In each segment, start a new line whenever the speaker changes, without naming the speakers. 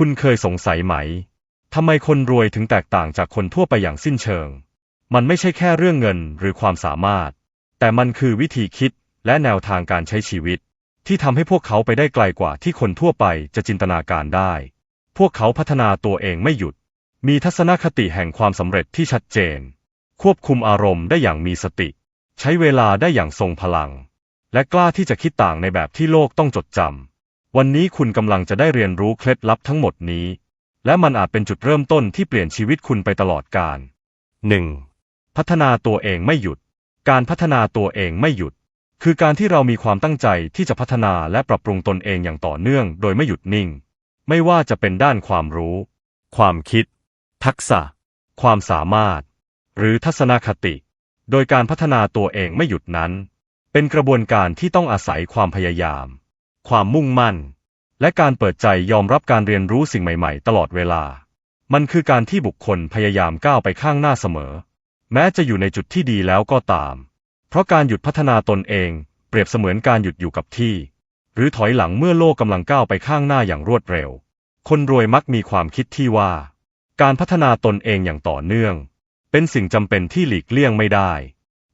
คุณเคยสงสัยไหม ทำไมคนรวยถึงแตกต่างจากคนทั่วไปอย่างสิ้นเชิง มันไม่ใช่แค่เรื่องเงินหรือความสามารถ แต่มันคือวิธีคิดและแนวทางการใช้ชีวิต ที่ทำให้พวกเขาไปได้ไกลกว่าที่คนทั่วไปจะจินตนาการได้ พวกเขาพัฒนาตัวเองไม่หยุด มีทัศนคติแห่งความสำเร็จที่ชัดเจน ควบคุมอารมณ์ได้อย่างมีสติ ใช้เวลาได้อย่างทรงพลัง และกล้าที่จะคิดต่างในแบบที่โลกต้องจดจำ วันนี้คุณกำลังจะได้เรียนรู้เคล็ดลับทั้งหมดนี้ และมันอาจเป็นจุดเริ่มต้นที่เปลี่ยนชีวิตคุณไปตลอดกาล 1. พัฒนาตัวเองไม่หยุด การพัฒนาตัวเองไม่หยุด คือการที่เรามีความตั้งใจที่จะพัฒนาและปรับปรุงตนเองอย่างต่อเนื่อง โดยไม่หยุดนิ่ง ไม่ว่าจะเป็นด้านความรู้ ความคิด ทักษะ ความสามารถ หรือทัศนคติ โดยการพัฒนาตัวเองไม่หยุดนั้น เป็นกระบวนการที่ต้องอาศัยความพยายาม ความมุ่งมั่น และการเปิดใจยอมรับการเรียนรู้สิ่งใหม่ๆ ตลอดเวลา มันคือการที่บุคคลพยายามก้าวไปข้างหน้าเสมอ แม้จะอยู่ในจุดที่ดีแล้วก็ตาม เพราะการหยุดพัฒนาตนเอง เปรียบเสมือนการหยุดอยู่กับที่ หรือถอยหลังเมื่อโลกกำลังก้าวไปข้างหน้าอย่างรวดเร็ว คนรวยมักมีความคิดที่ว่า การพัฒนาตนเองอย่างต่อเนื่อง เป็นสิ่งจำเป็นที่หลีกเลี่ยงไม่ได้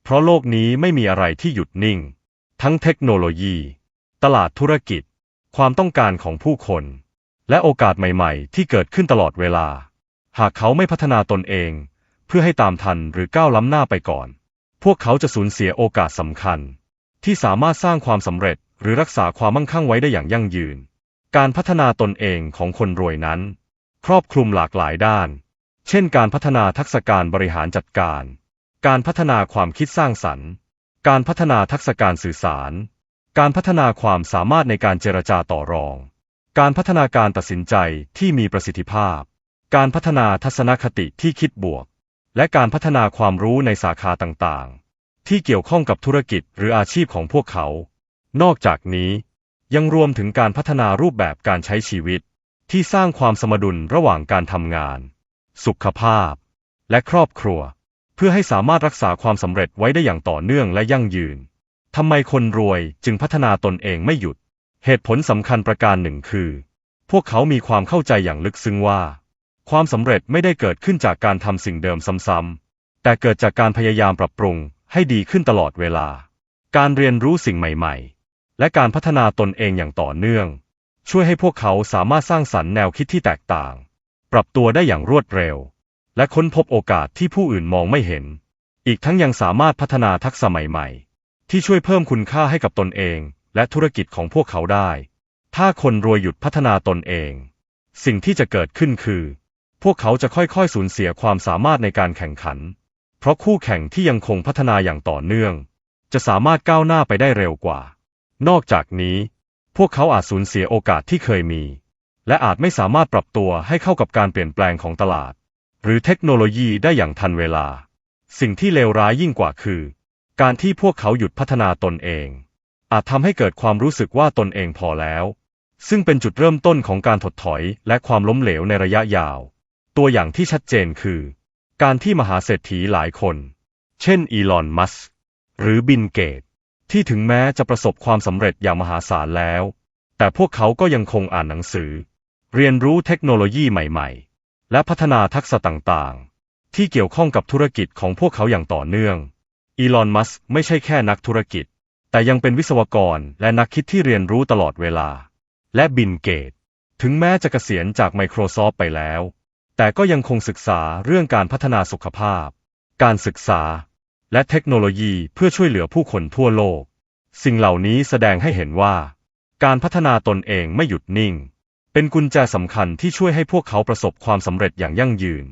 เพราะโลกนี้ไม่มีอะไรที่หยุดนิ่ง ทั้งเทคโนโลยี ตลาดธุรกิจ ความต้องการของผู้คน และโอกาสใหม่ๆ ที่เกิดขึ้นตลอดเวลา หากเขาไม่พัฒนาตนเอง เพื่อให้ตามทันหรือก้าวล้ำหน้าไปก่อน พวกเขาจะสูญเสียโอกาสสำคัญ ที่สามารถสร้างความสำเร็จหรือรักษาความมั่งคั่งไว้ได้อย่างยั่งยืน การพัฒนาตนเองของคนรวยนั้น ครอบคลุมหลากหลายด้าน เช่น การพัฒนาทักษะการบริหารจัดการ การพัฒนาความคิดสร้างสรรค์ การพัฒนาทักษะการสื่อสาร การพัฒนาความสามารถในการเจรจาต่อรอง การพัฒนาการตัดสินใจที่มีประสิทธิภาพ การพัฒนาทัศนคติที่คิดบวก และการพัฒนาความรู้ในสาขาต่างๆ ที่เกี่ยวข้องกับธุรกิจหรืออาชีพของพวกเขา นอกจากนี้ ยังรวมถึงการพัฒนารูปแบบการใช้ชีวิต ที่สร้างความสมดุลระหว่างการทำงาน สุขภาพ และครอบครัว เพื่อให้สามารถรักษาความสำเร็จไว้ได้อย่างต่อเนื่องและยั่งยืน ทำไมคนรวยจึงพัฒนาตนเองไม่หยุด เหตุผลสำคัญประการหนึ่งคือ พวกเขามีความเข้าใจอย่างลึกซึ้งว่า ความสำเร็จไม่ได้เกิดขึ้นจากการทำสิ่งเดิมซ้ำๆ แต่เกิดจากการพยายามปรับปรุงให้ดีขึ้นตลอดเวลา การเรียนรู้สิ่งใหม่ๆ และการพัฒนาตนเองอย่างต่อเนื่อง ช่วยให้พวกเขาสามารถสร้างสรรค์แนวคิดที่แตกต่าง ปรับตัวได้อย่างรวดเร็ว และค้นพบโอกาสที่ผู้อื่นมองไม่เห็น อีกทั้งยังสามารถพัฒนาทักษะใหม่ๆ ที่ช่วยเพิ่มคุณค่าให้กับตนเอง และธุรกิจของพวกเขาได้ ถ้าคนรวยหยุดพัฒนาตนเอง สิ่งที่จะเกิดขึ้นคือ พวกเขาจะค่อยๆสูญเสียความสามารถในการแข่งขัน เพราะคู่แข่งที่ยังคงพัฒนาอย่างต่อเนื่อง จะสามารถก้าวหน้าไปได้เร็วกว่า นอกจากนี้ พวกเขาอาจสูญเสียโอกาสที่เคยมี และอาจไม่สามารถปรับตัวให้เข้ากับการเปลี่ยนแปลงของตลาด หรือเทคโนโลยีได้อย่างทันเวลา สิ่งที่เลวร้ายยิ่งกว่าคือ การที่พวกเขาหยุดพัฒนาตนเอง อาจทำให้เกิดความรู้สึกว่าตนเองพอแล้ว ซึ่งเป็นจุดเริ่มต้นของการถดถอยและความล้มเหลวในระยะยาว ตัวอย่างที่ชัดเจนคือ การที่มหาเศรษฐีหลายคน เช่น อีลอน มัสก์หรือบินเกต ที่ถึงแม้จะประสบความสำเร็จอย่างมหาศาลแล้ว แต่พวกเขาก็ยังคงอ่านหนังสือ เรียนรู้เทคโนโลยีใหม่ๆ และพัฒนาทักษะต่างๆ ที่เกี่ยวข้องกับธุรกิจของพวกเขาอย่างต่อเนื่อง อีลอน มัสก์ไม่ใช่แค่นักธุรกิจ แต่ยังเป็นวิศวกรและนักคิดที่เรียนรู้ตลอดเวลา และบินเกต ถึงแม้จะเกษียณจาก Microsoft ไปแล้ว แต่ก็ยังคงศึกษาเรื่องการพัฒนาสุขภาพ การศึกษา และเทคโนโลยีเพื่อช่วยเหลือผู้คนทั่วโลก สิ่งเหล่านี้แสดงให้เห็นว่า การพัฒนาตนเองไม่หยุดนิ่ง เป็นกุญแจสำคัญที่ช่วยให้พวกเขาประสบความสำเร็จอย่างยั่งยืน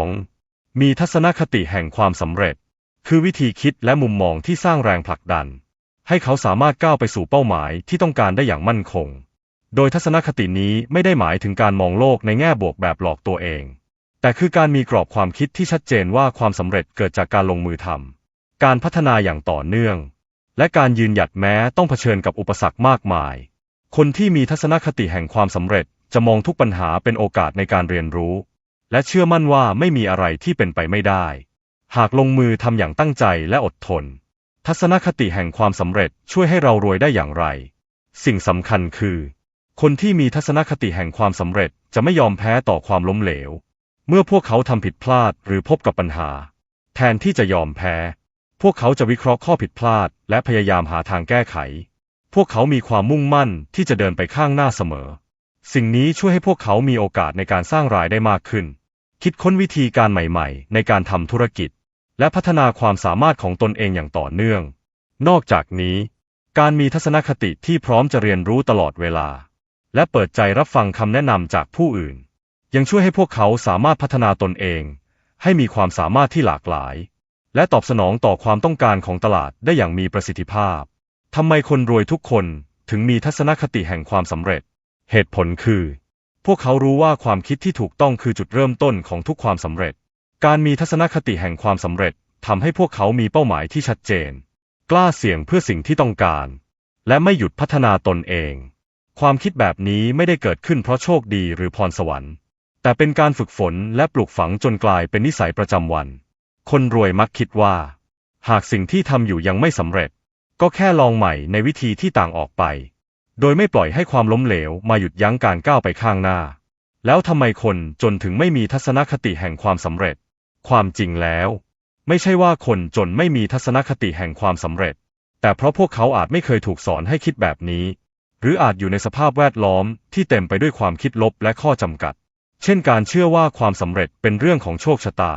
2. มีทัศนคติแห่งความสำเร็จ คือวิธีคิดและมุมมองที่สร้างแรงผลักดัน ให้เขาสามารถก้าวไปสู่เป้าหมายที่ต้องการได้อย่างมั่นคง โดยทัศนคตินี้ไม่ได้หมายถึงการมองโลกในแง่บวกแบบหลอกตัวเอง แต่คือการมีกรอบความคิดที่ชัดเจนว่าความสำเร็จเกิดจากการลงมือทำการพัฒนาอย่างต่อเนื่อง และการยืนหยัดแม้ต้องเผชิญกับอุปสรรคมากมาย คนที่มีทัศนคติแห่งความสำเร็จจะมองทุกปัญหาเป็นโอกาสในการเรียนรู้ และเชื่อมั่นว่าไม่มีอะไรที่เป็นไปไม่ได้ หากลงมือทำอย่างตั้งใจและอดทน ทัศนคติแห่งความสำเร็จช่วยให้เรารวยได้อย่างไร สิ่งสำคัญคือ คนที่มีทัศนคติแห่งความสำเร็จจะไม่ยอมแพ้ต่อความล้มเหลว เมื่อพวกเขาทำผิดพลาดหรือพบกับปัญหา แทนที่จะยอมแพ้ พวกเขาจะวิเคราะห์ข้อผิดพลาด และพยายามหาทางแก้ไข พวกเขามีความมุ่งมั่นที่จะเดินไปข้างหน้าเสมอ สิ่งนี้ช่วยให้พวกเขามีโอกาสในการสร้างรายได้มากขึ้น คิดค้นวิธีการใหม่ ๆ ในการทำธุรกิจ และพัฒนาความสามารถของตนเองอย่างต่อเนื่อง นอกจากนี้ การมีทัศนคติที่พร้อมจะเรียนรู้ตลอดเวลา และเปิดใจรับฟังคำแนะนำจากผู้อื่น ยังช่วยให้พวกเขาสามารถพัฒนาตนเอง ให้มีความสามารถที่หลากหลาย และตอบสนองต่อความต้องการของตลาดได้อย่างมีประสิทธิภาพทำไมคนรวยทุกคนถึงมีทัศนคติแห่งความสำเร็จ เหตุผลคือ พวกเขารู้ว่าความคิดที่ถูกต้องคือจุดเริ่มต้นของทุกความสำเร็จ การมีทัศนคติแห่งความสำเร็จทำให้พวกเขามีเป้าหมายที่ชัดเจน กล้าเสี่ยงเพื่อสิ่งที่ต้องการ และไม่หยุดพัฒนาตนเอง ความคิดแบบนี้ไม่ได้เกิดขึ้นเพราะโชคดีหรือพรสวรรค์ แต่เป็นการฝึกฝนและปลูกฝังจนกลายเป็นนิสัยประจำวัน คนรวยมักคิดว่า หากสิ่งที่ทำอยู่ยังไม่สำเร็จ ก็แค่ลองใหม่ในวิธีที่ต่างออกไป โดยไม่ปล่อยให้ความล้มเหลวมาหยุดยั้งการก้าวไปข้างหน้า แล้วทำไมคนจนถึงไม่มีทัศนคติแห่งความสำเร็จ ความจริงแล้ว ไม่ใช่ว่าคนจนไม่มีทัศนคติแห่งความสำเร็จ แต่เพราะพวกเขาอาจไม่เคยถูกสอนให้คิดแบบนี้ หรืออาจอยู่ในสภาพแวดล้อมที่เต็มไปด้วยความคิดลบและข้อจำกัด เช่นการเชื่อว่าความสำเร็จเป็นเรื่องของโชคชะตา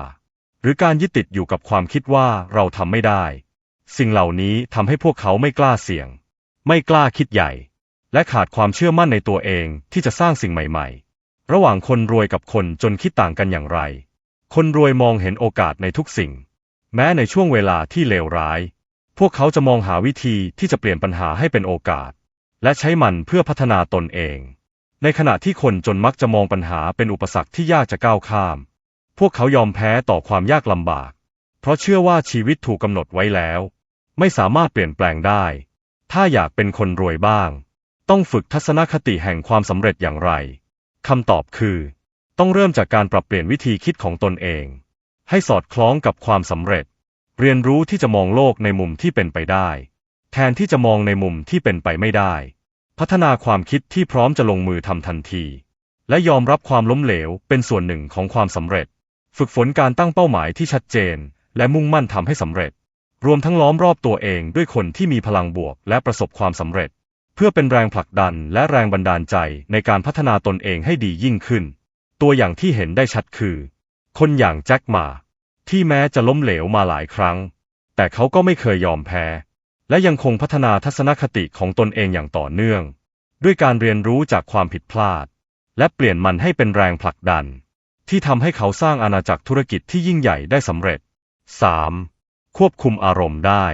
หรือการยึดติดอยู่กับความคิดว่าเราทำไม่ได้ สิ่งเหล่านี้ทำให้พวกเขาไม่กล้าเสี่ยง ไม่กล้าคิดใหญ่ และขาดความเชื่อมั่นในตัวเองที่จะสร้างสิ่งใหม่ ๆ ระหว่างคนรวยกับคนจนคิดต่างกันอย่างไร คนรวยมองเห็นโอกาสในทุกสิ่ง แม้ในช่วงเวลาที่เลวร้าย พวกเขาจะมองหาวิธีที่จะเปลี่ยนปัญหาให้เป็นโอกาส และใช้มันเพื่อพัฒนาตนเอง ในขณะที่คนจนมักจะมองปัญหาเป็นอุปสรรคที่ยากจะก้าวข้าม พวกเขายอมแพ้ต่อความยากลำบาก เพราะเชื่อว่าชีวิตถูกกำหนดไว้แล้ว ไม่สามารถเปลี่ยนแปลงได้ ถ้าอยากเป็นคนรวยบ้าง ต้องฝึกทัศนคติแห่งความสำเร็จอย่างไรคำตอบคือ ต้องเริ่มจากการปรับเปลี่ยนวิธีคิดของตนเอง ให้สอดคล้องกับความสำเร็จ เรียนรู้ที่จะมองโลกในมุมที่เป็นไปได้ แทนที่จะมองในมุมที่เป็นไปไม่ได้ พัฒนาความคิดที่พร้อมจะลงมือทำทันที และยอมรับความล้มเหลวเป็นส่วนหนึ่งของความสำเร็จ ฝึกฝนการตั้งเป้าหมายที่ชัดเจน และมุ่งมั่นทำให้สำเร็จ รวมทั้งล้อมรอบตัวเองด้วยคนที่มีพลังบวก และประสบความสำเร็จ เพื่อเป็นแรงผลักดันและแรงบันดาลใจในการพัฒนาตนเองให้ดียิ่งขึ้น ตัวอย่างที่เห็นได้ชัดคือ คนอย่างแจ็คหมาที่แม้จะล้มเหลวมาหลายครั้ง แต่เขาก็ไม่เคยยอมแพ้ และยังคงพัฒนาทัศนคติของตนเองอย่างต่อเนื่อง ด้วยการเรียนรู้จากความผิดพลาด และเปลี่ยนมันให้เป็นแรงผลักดัน ที่ทำให้เขาสร้างอาณาจักรธุรกิจที่ยิ่งใหญ่ได้สำเร็จ 3. ควบคุมอารมณ์ได้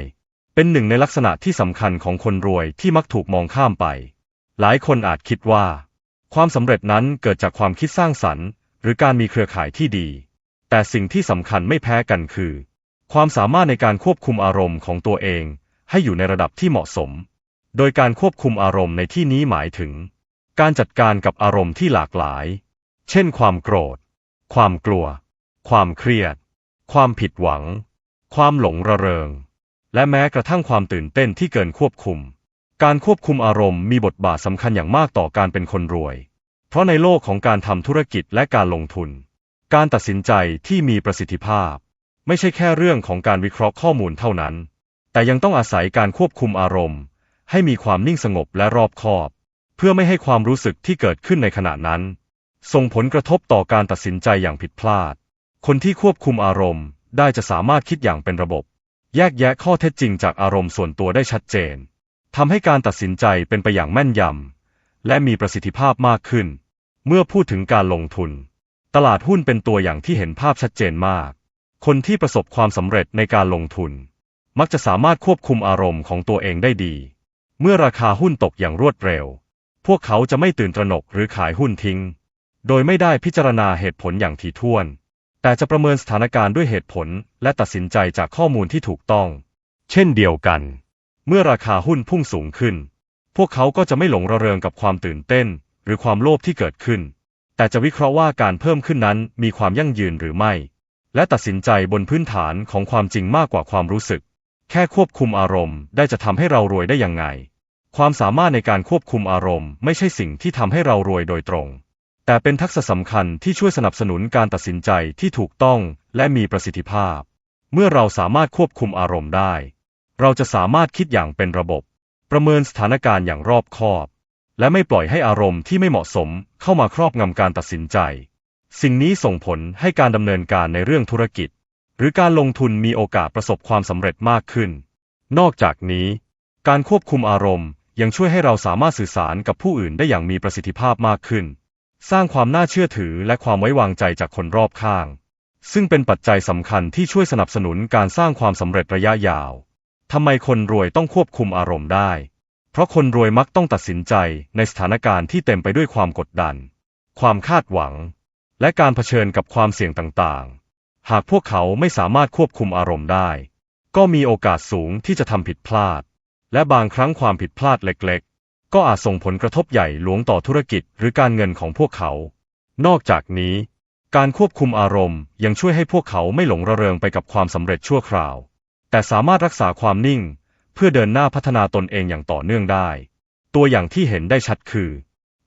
เป็นหนึ่งในลักษณะที่สำคัญของคนรวยที่มักถูกมองข้ามไป หลายคนอาจคิดว่า ความสำเร็จนั้นเกิดจากความคิดสร้างสรรค์ หรือการมีเครือข่ายที่ดี แต่สิ่งที่สำคัญไม่แพ้กันคือ ความสามารถในการควบคุมอารมณ์ของตัวเอง ให้อยู่ในระดับที่เหมาะสม โดยการควบคุมอารมณ์ในที่นี้หมายถึง การจัดการกับอารมณ์ที่หลากหลาย เช่น ความโกรธ ความกลัว ความเครียด ความผิดหวัง ความหลงระเริง และแม้กระทั่งความตื่นเต้นที่เกินควบคุม การควบคุมอารมณ์มีบทบาทสำคัญอย่างมากต่อการเป็นคนรวย เพราะในโลกของการทำธุรกิจและการลงทุน การตัดสินใจที่มีประสิทธิภาพ ไม่ใช่แค่เรื่องของการวิเคราะห์ข้อมูลเท่านั้น แต่ยังต้องอาศัยการควบคุมอารมณ์ ให้มีความนิ่งสงบและรอบคอบ เพื่อไม่ให้ความรู้สึกที่เกิดขึ้นในขณะนั้น ส่งผลกระทบต่อการตัดสินใจอย่างผิดพลาด คนที่ควบคุมอารมณ์ได้จะสามารถคิดอย่างเป็นระบบ แยกแยะข้อเท็จจริงจากอารมณ์ส่วนตัวได้ชัดเจน ทำให้การตัดสินใจเป็นไปอย่างแม่นยำ และมีประสิทธิภาพมากขึ้น เมื่อพูดถึงการลงทุน ตลาดหุ้นเป็นตัวอย่างที่เห็นภาพชัดเจนมาก คนที่ประสบความสำเร็จในการลงทุน มักจะสามารถควบคุมอารมณ์ของตัวเองได้ดี เมื่อราคาหุ้นตกอย่างรวดเร็ว พวกเขาจะไม่ตื่นตระหนกหรือขายหุ้นทิ้ง โดยไม่ได้พิจารณาเหตุผลอย่างถี่ถ้วน แต่จะประเมินสถานการณ์ด้วยเหตุผลและตัดสินใจจากข้อมูลที่ถูกต้อง เช่นเดียวกัน เมื่อราคาหุ้นพุ่งสูงขึ้น พวกเขาก็จะไม่หลงระเริงกับความตื่นเต้น หรือความโลภที่เกิดขึ้น แต่จะวิเคราะห์ว่าการเพิ่มขึ้นนั้นมีความยั่งยืนหรือไม่ และตัดสินใจบนพื้นฐานของความจริงมากกว่าความรู้สึก แค่ควบคุมอารมณ์ได้จะทำให้เรารวยได้ยังไง ความสามารถในการควบคุมอารมณ์ไม่ใช่สิ่งที่ทำให้เรารวยโดยตรง แต่เป็นทักษะสำคัญที่ช่วยสนับสนุนการตัดสินใจที่ถูกต้องและมีประสิทธิภาพ เมื่อเราสามารถควบคุมอารมณ์ได้ เราจะสามารถคิดอย่างเป็นระบบ ประเมินสถานการณ์อย่างรอบคอบ และไม่ปล่อยให้อารมณ์ที่ไม่เหมาะสมเข้ามาครอบงำการตัดสินใจ สิ่งนี้ส่งผลให้การดำเนินการในเรื่องธุรกิจ หรือการลงทุนมีโอกาสประสบความสำเร็จมากขึ้น นอกจากนี้ การควบคุมอารมณ์ยังช่วยให้เราสามารถสื่อสารกับผู้อื่นได้อย่างมีประสิทธิภาพมากขึ้น สร้างความน่าเชื่อถือและความไว้วางใจจากคนรอบข้าง ซึ่งเป็นปัจจัยสำคัญที่ช่วยสนับสนุนการสร้างความสำเร็จระยะยาว ทำไมคนรวยต้องควบคุมอารมณ์ได้ เพราะคนรวยมักต้องตัดสินใจในสถานการณ์ที่เต็มไปด้วยความกดดัน ความคาดหวัง และการเผชิญกับความเสี่ยงต่างๆ หากพวกเขาไม่สามารถควบคุมอารมณ์ได้ ก็มีโอกาสสูงที่จะทำผิดพลาด และบางครั้งความผิดพลาดเล็กๆ ก็อาจส่งผลกระทบใหญ่หลวงต่อธุรกิจหรือการเงินของพวกเขา นอกจากนี้ การควบคุมอารมณ์ยังช่วยให้พวกเขาไม่หลงระเริงไปกับความสำเร็จชั่วคราว แต่สามารถรักษาความนิ่ง เพื่อเดินหน้าพัฒนาตนเองอย่างต่อเนื่องได้ ตัวอย่างที่เห็นได้ชัดคือ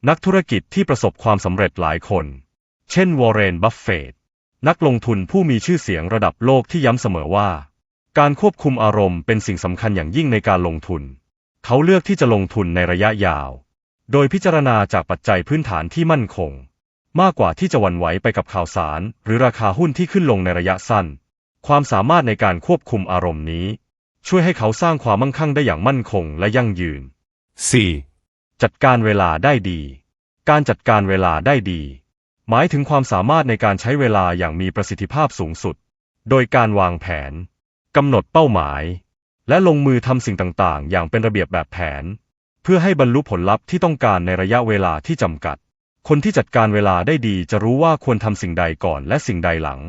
นักธุรกิจที่ประสบความสำเร็จหลายคน เช่นวอร์เรน บัฟเฟตนักลงทุนผู้มีชื่อเสียงระดับโลกที่ย้ำเสมอว่า การควบคุมอารมณ์เป็นสิ่งสำคัญอย่างยิ่งในการลงทุน เขาเลือกที่จะลงทุนในระยะยาว โดยพิจารณาจากปัจจัยพื้นฐานที่มั่นคง มากกว่าที่จะวันไหวไปกับข่าวสาร หรือราคาหุ้นที่ขึ้นลงในระยะสั้น ความสามารถในการควบคุมอารมณ์นี้ ช่วยให้เขาสร้างความมั่งคั่งได้อย่างมั่นคงและยั่งยืน 4. จัดการเวลาได้ดี การจัดการเวลาได้ดี หมายถึงความสามารถในการใช้เวลาอย่างมีประสิทธิภาพสูงสุด โดยการวางแผนกำหนดเป้าหมาย และลงมือทำสิ่งต่างๆ อย่างเป็นระเบียบแบบแผน เพื่อให้บรรลุผลลัพธ์ที่ต้องการในระยะเวลาที่จำกัด คนที่จัดการเวลาได้ดีจะรู้ว่าควรทำสิ่งใดก่อนและสิ่งใดหลัง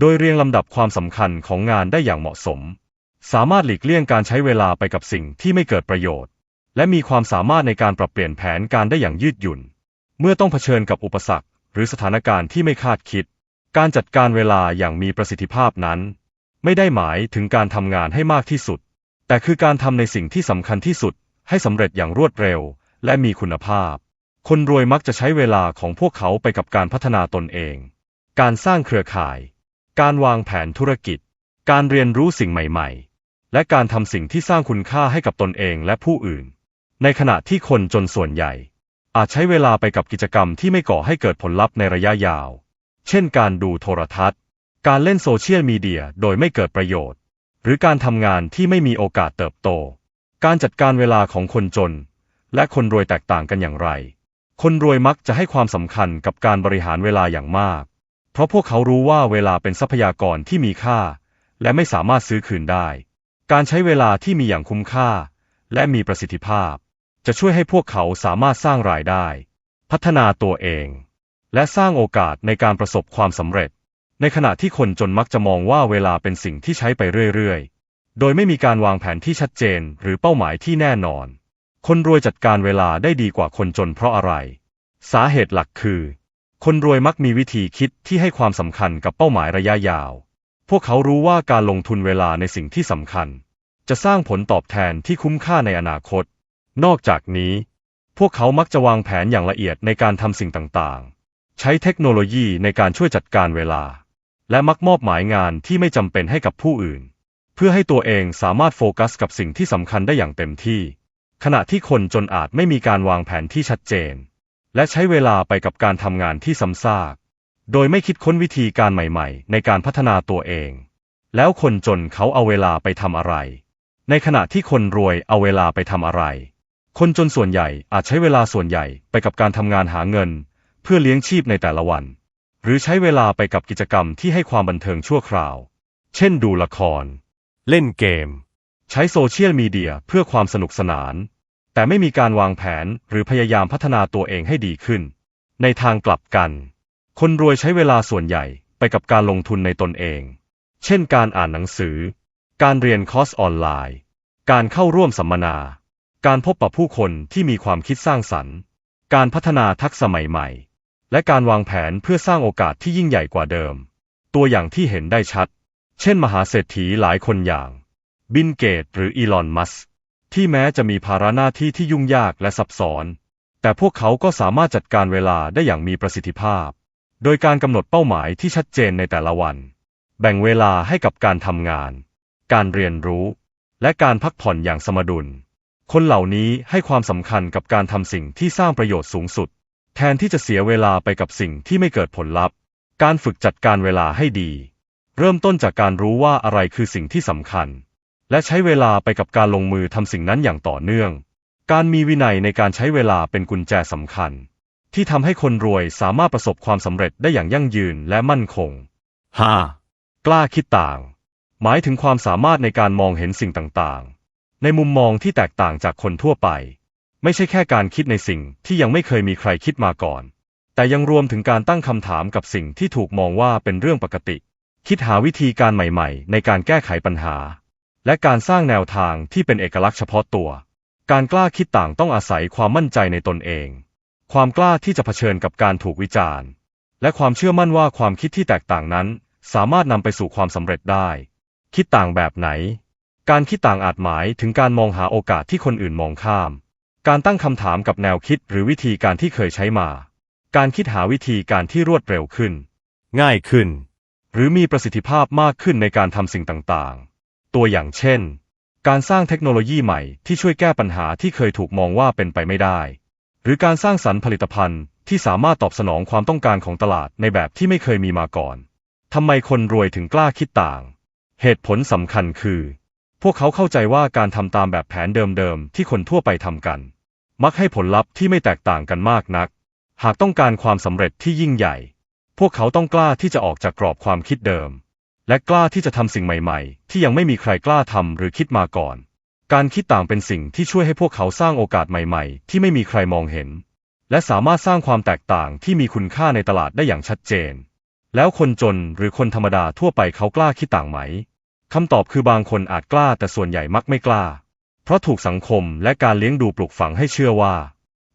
โดยเรียงลำดับความสำคัญของงานได้อย่างเหมาะสม สามารถหลีกเลี่ยงการใช้เวลาไปกับสิ่งที่ไม่เกิดประโยชน์ และมีความสามารถในการปรับเปลี่ยนแผนการได้อย่างยืดหยุ่น เมื่อต้องเผชิญกับอุปสรรค หรือสถานการณ์ที่ไม่คาดคิด การจัดการเวลาอย่างมีประสิทธิภาพนั้น ไม่ได้หมายถึงการทำงานให้มากที่สุด แต่คือการทำในสิ่งที่สำคัญที่สุด ให้สำเร็จอย่างรวดเร็ว และมีคุณภาพ คนรวยมักจะใช้เวลาของพวกเขาไปกับการพัฒนาตนเอง การสร้างเครือข่าย การวางแผนธุรกิจ การเรียนรู้สิ่งใหม่ ๆ และการทำสิ่งที่สร้างคุณค่าให้กับตนเองและผู้อื่น ในขณะที่คนจนส่วนใหญ่ อาจใช้เวลาไปกับกิจกรรมที่ไม่ก่อให้เกิดผลลัพธ์ในระยะยาว เช่น การดูโทรทัศน์ การเล่นโซเชียลมีเดียโดยไม่เกิดประโยชน์ หรือการทำงานที่ไม่มีโอกาสเติบโต การจัดการเวลาของคนจน และคนรวยแตกต่างกันอย่างไร คนรวยมักจะให้ความสำคัญกับการบริหารเวลาอย่างมาก เพราะพวกเขารู้ว่าเวลาเป็นทรัพยากรที่มีค่า และไม่สามารถซื้อคืนได้ การใช้เวลาที่มีอย่างคุ้มค่า และมีประสิทธิภาพ จะช่วยให้พวกเขาสามารถสร้างรายได้ พัฒนาตัวเอง และสร้างโอกาสในการประสบความสำเร็จ ในขณะที่คนจนมักจะมองว่าเวลาเป็นสิ่งที่ใช้ไปเรื่อยๆ โดยไม่มีการวางแผนที่ชัดเจนหรือเป้าหมายที่แน่นอน คนรวยจัดการเวลาได้ดีกว่าคนจนเพราะอะไร สาเหตุหลักคือ คนรวยมักมีวิธีคิดที่ให้ความสำคัญกับเป้าหมายระยะยาว พวกเขารู้ว่าการลงทุนเวลาในสิ่งที่สำคัญ จะสร้างผลตอบแทนที่คุ้มค่าในอนาคต นอกจากนี้ พวกเขามักจะวางแผนอย่างละเอียดในการทำสิ่งต่างๆ ใช้เทคโนโลยีในการช่วยจัดการเวลา และมักมอบหมายงานที่ไม่จำเป็นให้กับผู้อื่น เพื่อให้ตัวเองสามารถโฟกัสกับสิ่งที่สำคัญได้อย่างเต็มที่ ขณะที่คนจนอาจไม่มีการวางแผนที่ชัดเจน และใช้เวลาไปกับการทำงานที่ซ้ำซาก โดยไม่คิดค้นวิธีการใหม่ๆ ในการพัฒนาตัวเอง แล้วคนจนเขาเอาเวลาไปทำอะไร ในขณะที่คนรวยเอาเวลาไปทำอะไร คนจนส่วนใหญ่อาจใช้เวลาส่วนใหญ่ไปกับการทำงานหาเงิน เพื่อเลี้ยงชีพในแต่ละวัน หรือใช้เวลาไปกับกิจกรรมที่ให้ความบันเทิงชั่วคราว เช่นดูละคร เล่นเกม ใช้โซเชียลมีเดียเพื่อความสนุกสนาน แต่ไม่มีการวางแผนหรือพยายามพัฒนาตัวเองให้ดีขึ้น ในทางกลับกัน คนรวยใช้เวลาส่วนใหญ่ไปกับการลงทุนในตนเอง เช่นการอ่านหนังสือ การเรียนคอร์สออนไลน์ การเข้าร่วมสัมมนา การพบปะผู้คนที่มีความคิดสร้างสรรค์ การพัฒนาทักษะใหม่ๆ และการวางแผนเพื่อสร้างโอกาสที่ยิ่งใหญ่กว่าเดิม ตัวอย่างที่เห็นได้ชัด เช่น มหาเศรษฐีหลายคนอย่าง บินเกตหรืออีลอน มัสก์ ที่แม้จะมีภาระหน้าที่ที่ยุ่งยากและซับซ้อน แต่พวกเขาก็สามารถจัดการเวลาได้อย่างมีประสิทธิภาพ โดยการกำหนดเป้าหมายที่ชัดเจนในแต่ละวัน แบ่งเวลาให้กับการทำงาน การเรียนรู้ และการพักผ่อนอย่างสมดุล คนเหล่านี้ให้ความสำคัญกับการทำสิ่งที่สร้างประโยชน์สูงสุด แทนที่จะเสียเวลาไปกับสิ่งที่ไม่เกิดผลลัพธ์ การฝึกจัดการเวลาให้ดี เริ่มต้นจากการรู้ว่าอะไรคือสิ่งที่สำคัญ และใช้เวลาไปกับการลงมือทำสิ่งนั้นอย่างต่อเนื่อง การมีวินัยในการใช้เวลาเป็นกุญแจสำคัญ ที่ทำให้คนรวยสามารถประสบความสำเร็จได้อย่างยั่งยืนและมั่นคง 5. กล้าคิดต่าง หมายถึงความสามารถในการมองเห็นสิ่งต่างๆ ในมุมมองที่แตกต่างจากคนทั่วไป ไม่ใช่แค่การคิดในสิ่งที่ยังไม่เคยมีใครคิดมาก่อน แต่ยังรวมถึงการตั้งคำถามกับสิ่งที่ถูกมองว่าเป็นเรื่องปกติ คิดหาวิธีการใหม่ ๆ ในการแก้ไขปัญหา และการสร้างแนวทางที่เป็นเอกลักษณ์เฉพาะตัว การกล้าคิดต่างต้องอาศัยความมั่นใจในตนเอง ความกล้าที่จะเผชิญกับการถูกวิจารณ์ และความเชื่อมั่นว่าความคิดที่แตกต่างนั้น สามารถนำไปสู่ความสำเร็จได้ คิดต่างแบบไหน การคิดต่างอาจหมายถึงการมองหาโอกาสที่คนอื่นมองข้าม การตั้งคำถามกับแนวคิดหรือวิธีการที่เคยใช้มา การคิดหาวิธีการที่รวดเร็วขึ้น ง่ายขึ้น หรือมีประสิทธิภาพมากขึ้นในการทำสิ่งต่างๆ ตัวอย่างเช่น การสร้างเทคโนโลยีใหม่ที่ช่วยแก้ปัญหาที่เคยถูกมองว่าเป็นไปไม่ได้ หรือการสร้างสรรค์ผลิตภัณฑ์ที่สามารถตอบสนองความต้องการของตลาดในแบบที่ไม่เคยมีมาก่อนทำไมคนรวยถึงกล้าคิดต่าง เหตุผลสำคัญคือ พวกเขาเข้าใจว่าการทำตามแบบแผนเดิมๆที่คนทั่วไปทำกัน มักให้ผลลัพธ์ที่ไม่แตกต่างกันมากนัก หากต้องการความสำเร็จที่ยิ่งใหญ่ พวกเขาต้องกล้าที่จะออกจากกรอบความคิดเดิม และกล้าที่จะทำสิ่งใหม่ๆ ที่ยังไม่มีใครกล้าทำหรือคิดมาก่อน การคิดต่างเป็นสิ่งที่ช่วยให้พวกเขาสร้างโอกาสใหม่ๆ ที่ไม่มีใครมองเห็น และสามารถสร้างความแตกต่างที่มีคุณค่าในตลาดได้อย่างชัดเจน แล้วคนจนหรือคนธรรมดาทั่วไปเขากล้าคิดต่างไหมคำตอบคือบางคนอาจกล้าแต่ส่วนใหญ่มักไม่กล้า เพราะถูกสังคมและการเลี้ยงดูปลูกฝังให้เชื่อว่า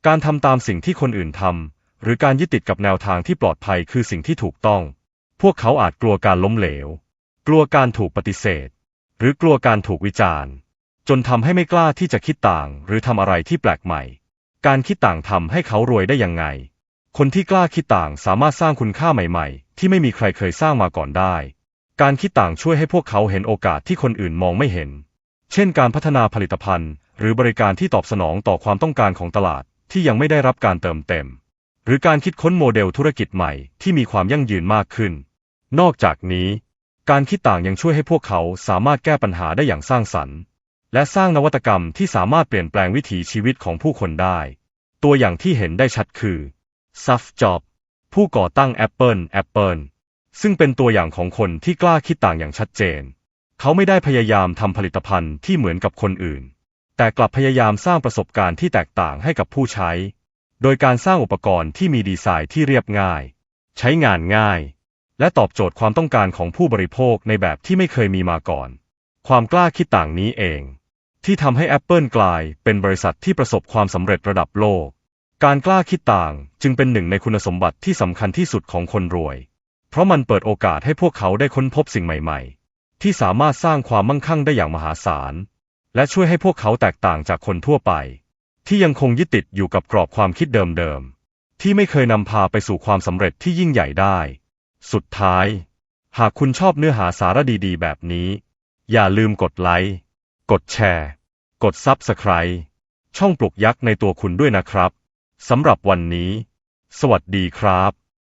การทำตามสิ่งที่คนอื่นทำหรือการยึดติดกับแนวทางที่ปลอดภัยคือสิ่งที่ถูกต้อง พวกเขาอาจกลัวการล้มเหลว กลัวการถูกปฏิเสธ หรือกลัวการถูกวิจารณ์ จนทำให้ไม่กล้าที่จะคิดต่าง หรือทำอะไรที่แปลกใหม่ การคิดต่างทำให้เขารวยได้ยังไง คนที่กล้าคิดต่างสามารถสร้างคุณค่าใหม่ ๆ ที่ไม่มีใครเคยสร้างมาก่อนได้ การคิดต่างช่วยให้พวกเขาเห็นโอกาสที่คนอื่นมองไม่เห็น เช่น การพัฒนาผลิตภัณฑ์ หรือบริการที่ตอบสนองต่อความต้องการของตลาดที่ยังไม่ได้รับการเติมเต็ม หรือการคิดค้นโมเดลธุรกิจใหม่ที่มีความยั่งยืนมากขึ้น นอกจากนี้ การคิดต่างยังช่วยให้พวกเขาสามารถแก้ปัญหาได้อย่างสร้างสรรค์ และสร้างนวัตกรรมที่สามารถเปลี่ยนแปลงวิถีชีวิตของผู้คนได้ ตัวอย่างที่เห็นได้ชัดคือซัฟจ็อบผู้ก่อตั้ง Apple Apple ซึ่งเป็นตัวอย่างของคนที่กล้าคิดต่างอย่างชัดเจน เขาไม่ได้พยายามทำผลิตภัณฑ์ที่เหมือนกับคนอื่น แต่กลับพยายามสร้างประสบการณ์ที่แตกต่างให้กับผู้ใช้ โดยการสร้างอุปกรณ์ที่มีดีไซน์ที่เรียบง่าย ใช้งานง่าย และตอบโจทย์ความต้องการของผู้บริโภคในแบบที่ไม่เคยมีมาก่อน ความกล้าคิดต่างนี้เอง ที่ทำให้ Apple กลายเป็นบริษัทที่ประสบความสำเร็จระดับโลก การกล้าคิดต่างจึงเป็นหนึ่งในคุณสมบัติที่สำคัญที่สุดของคนรวย เพราะมันเปิดโอกาสให้พวกเขาได้ค้นพบสิ่งใหม่ๆ ที่สามารถสร้างความมั่งคั่งได้อย่างมหาศาล และช่วยให้พวกเขาแตกต่างจากคนทั่วไป ที่ยังคงยึดติดอยู่กับกรอบความคิดเดิมๆที่ไม่เคยนำพาไปสู่ความสำเร็จที่ยิ่งใหญ่ได้ สุดท้าย หากคุณชอบเนื้อหาสาระดีๆ แบบนี้ อย่าลืมกดไลค์ กดแชร์ กดซับสไคร b e ช่องปลุกยักษ์ในตัวคุณด้วยนะครับ สำหรับวันนี้ สวัสดีครับ